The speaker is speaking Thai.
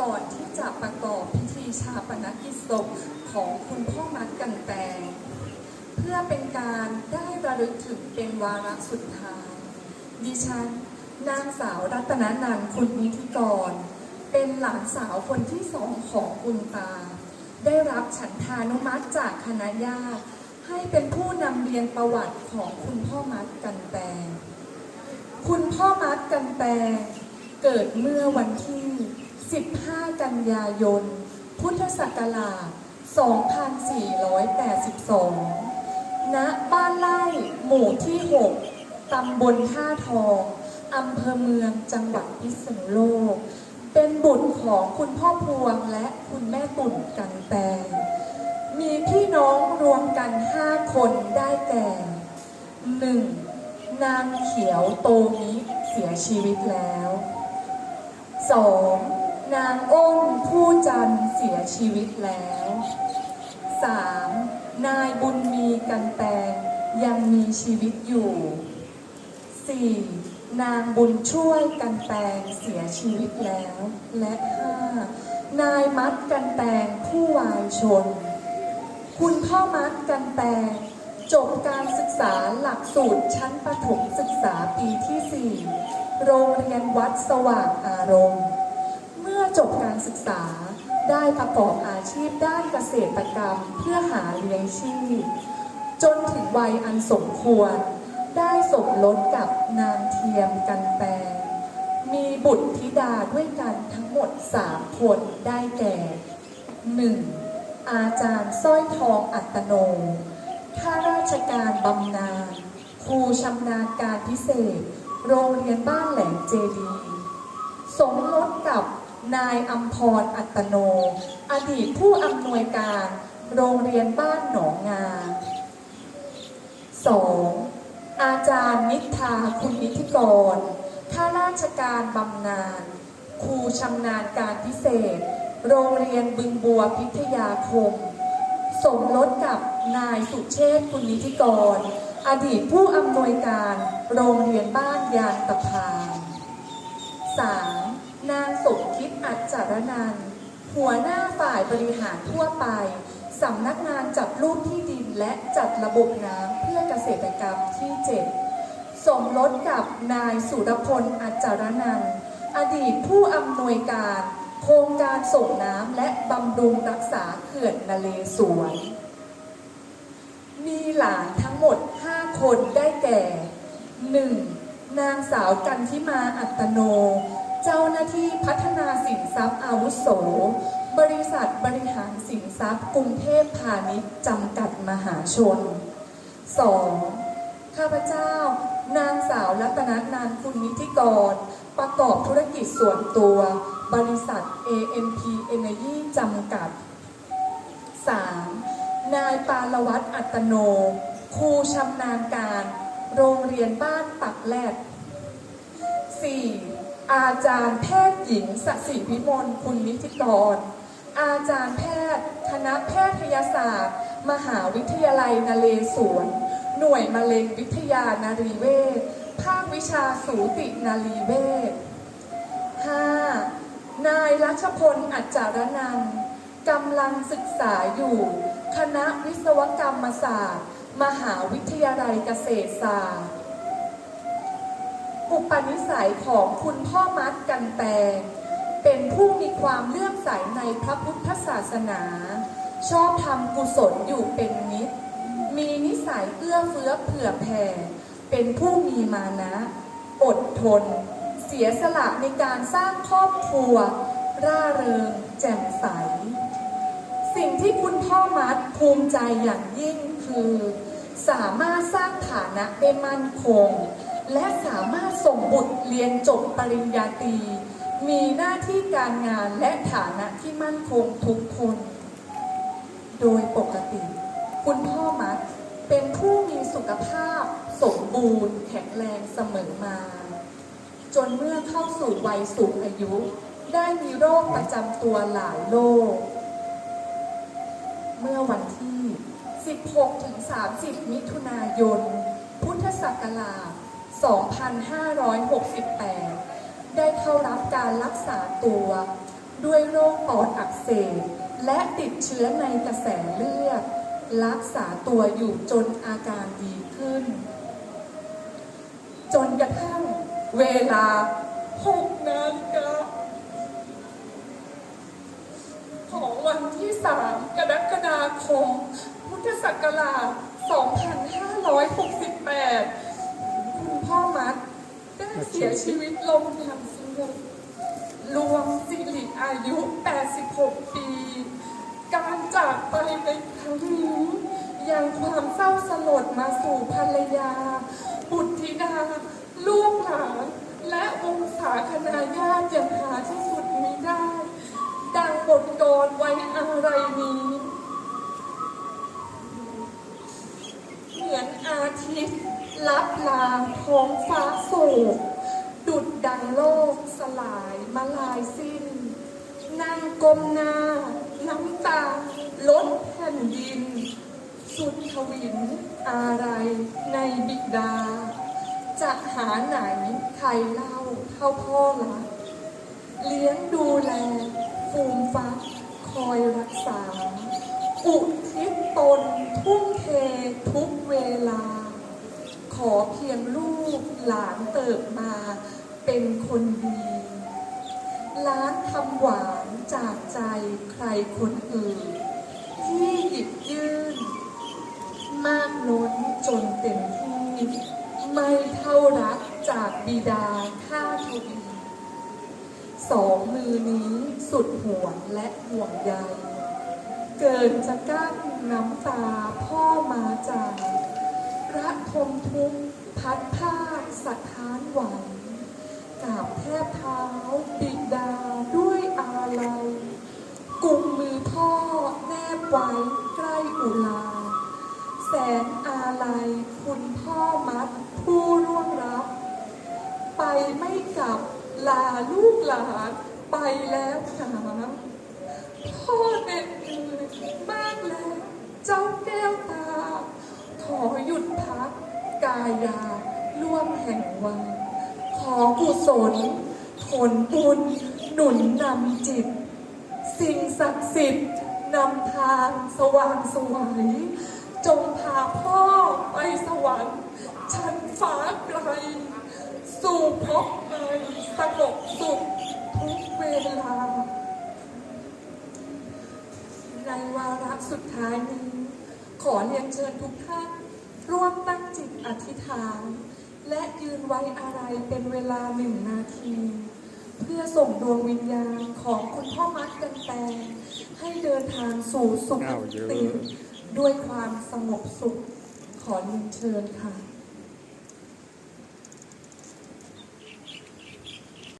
ก่อนที่จะประกอบพิธีชาปนกิจศพของคุณพ่อมัดกันแตงเพื่อเป็นการได้ระลึกถึงเป็นวาระสุดท้ายดิฉันนางสาวรัตนนันคุณนิธิกร เป็นหลานสาวคนที่สองของคุณตา ได้รับฉันทานุมัติจากคณะญาติให้เป็นผู้นำเรียนประวัติของคุณพ่อมัดกันแตงคุณพ่อมัดกันแตงเกิดเมื่อวันที่ 15 กันยายน พุทธศักราช 2482 ณ บ้านไร่หมู่ที่ 6 ตำบลท่าทองอำเภอเมืองจังหวัดพิษณุโลก เป็นบุตรของคุณพ่อพวงและคุณแม่ตุ่นกันแตงมีพี่น้องรวมกัน 5 คนได้แก่ 1. นางเขียวโตมิเสียชีวิตแล้ว 2. นางอ้นผู้จันเสียชีวิตแล้ว 3. นายบุญมีกันแตงยังมีชีวิตอยู่ 4. นางบุญช่วยกันแตงเสียชีวิตแล้ว และ 5. นายมัดกันแตงผู้วายชน คุณพ่อมัดกันแตงจบการศึกษาหลักสูตรชั้นประถมศึกษาปีที่ 4 โรงเรียนวัดสว่างอารมณ์ จบการศึกษา ได้ประกอบอาชีพด้านเกษตรกรรมเพื่อหาเลี้ยงชีพ จนถึงวัยอันสมควร ได้สมรสกับนางเทียมกันแตงมีบุตรธิดาด้วยกันทั้งหมด3คนได้แก่ 1. อาจารย์สร้อยทองอัตโน ข้าราชการบำนาญ ครูชำนาญการพิเศษ โรงเรียนบ้านแหลมเจดี สมรสกับ นายอัมพรอัตโน อดีตผู้อำนวยการ โรงเรียนบ้านหนองงา 2. อาจารย์นิทาคุณนิธิกร ข้าราชการบำนาญ ครูชำนาญการพิเศษ โรงเรียนบึงบัวพิทยาคม สมรสกับนายสุเชษคุณนิธิกร อดีตผู้อำนวยการ โรงเรียนบ้านยางตะพาน 3. นางสมค อัจจารนันหัวหน้าฝ่ายบริหารทั่วไปสำนักงานจัดรูปที่ดินและจัดระบบน้ำเพื่อเกษตรกรรมที่ 7 สมรสกับนายสุรพลอัจจารนันอดีตผู้อำนวยการ โครงการส่งน้ำและบำรุงรักษาเขื่อนนเลสวน มีหลานทั้งหมด 5 คนได้แก่ 1. นางสาวกันทิมาอัตโน เจ้าหน้าที่พัฒนาสินทรัพย์อาวุโส บริษัทบริหารสินทรัพย์กรุงเทพพาณิชย์จำกัดมหาชน 2. ข้าพเจ้า นางสาวรัตนนานคุณนิธิกร ประกอบธุรกิจส่วนตัว บริษัท AMP Energy จำกัด 3. นายปาลวัตอัตโน ครูชำนาญการ โรงเรียนบ้านปักแลด 4. อาจารย์แพทย์หญิงสศิวิมลคุณนิติกร อาจารย์แพทย์ คณะแพทยศาสตร์ มหาวิทยาลัยนเรศวร หน่วยมะเร็งวิทยานารีเวชภาควิชาสูตินารีเวช 5. นายรัชพลอัจจารนันกำลังศึกษาอยู่ คณะวิศวกรรมศาสตร์ มหาวิทยาลัยเกษตรศาสตร์ อุปนิสัยของคุณพ่อมัดกันแตงเป็นผู้มีความเลื่อมใสในพระพุทธศาสนา ชอบทำกุศลอยู่เป็นนิด มีนิสัยเอื้อเฟื้อเผื่อแผ่ เป็นผู้มีมานะ อดทน เสียสละในการสร้างครอบครัว ร่าเริง แจ่มใส สิ่งที่คุณพ่อมัดภูมิใจอย่างยิ่งคือ สามารถสร้างฐานะได้มั่นคง และสามารถส่งบุตรเรียนจบปริญญาตรี มีหน้าที่การงานและฐานะที่มั่นคงทุกคน โดยปกติ คุณพ่อมัดเป็นผู้มีสุขภาพ สมบูรณ์ แข็งแรงเสมอมา จนเมื่อเข้าสู่วัยสูงอายุ ได้มีโรคประจำตัวหลายโรค เมื่อวันที่ 16-30 มิถุนายน พุทธศักราช 2568 ได้เข้ารับการรักษาตัวด้วยโรคปอดอักเสบและติดเชื้อในกระแสเลือด รักษาตัวอยู่จนอาการดีขึ้น จนกระทั่งเวลา6นาฬิกาของวันที่ 3 กรกฎาคม พุทธศักราช 2568 ได้เสียชีวิตลงอย่างสงบรวมสิริอายุ 86 ปี การจากไปในครั้งนี้ยังความเศร้าสลดมาสู่ภรรยา บุตรธิดา ลูกหลานและวงศาคณาญาติอย่างหาที่สุดมิได้ ดังบทกรไว้อะไรนี้ เหมือนอาทิตย์ ลับลาท้องฟ้าโศกดุดดังโลกสลายมาลายสิ้น นั่งก้มหน้า น้ำตาลดแผ่นดิน สุดทวินอะไรในบิดา จะหาไหนใครเล่าเท่าพ่อละเลี้ยงดูแลฟูมฟักคอยรักษา อุทิศตนทุ่มเททุกเวลา อเพียงลูกหลานเติบมาเป็นคนดีล้านคำหวานจากใจใครคนอื่น ที่หยิบยื่น มากล้นจนเต็มที่ไม่เท่ารักจากบิดาข้าทวีสองมือนี้สุดห่วงและห่วงใยเกินจะกั้นน้ำตาพ่อมาจาก ระทมทุกพัดผ้าสะท้านหวกราบแทบเท้าบิดาด้วยอาลัยกุมมือพ่อแนบไว้ใกล้อุลา แสนอาลัยคุณพ่อมัดผู้ร่วงรับ ไปไม่กลับลาลูกหลานไปแล้วหนาพ่อเหน็ดเหนื่อยมากแล้ว เจ้าแก้วตายาล่วงแห่งวันขอกุศลผลบุญหนุนนำจิต สิ่งศักดิ์สิทธิ์นำทางสว่างสวยจงพาพ่อไปสวรรค์ชั้นฟ้าไกล สู่พบในสงบสุขทุกเวลา ในวาระสุดท้ายนี้ ขอเรียนเชิญทุกท่าน ร่วมตั้งจิตอธิษฐาน และยืนไว้อะไรเป็นเวลาหนึ่งนาที เพื่อส่งดวงวิญญาณของคุณพ่อมัดกันแตงให้เดินทางสู่สุขอ้าวเยอะติด้วยความสงบสุขขอเรียนเชิญค่ะ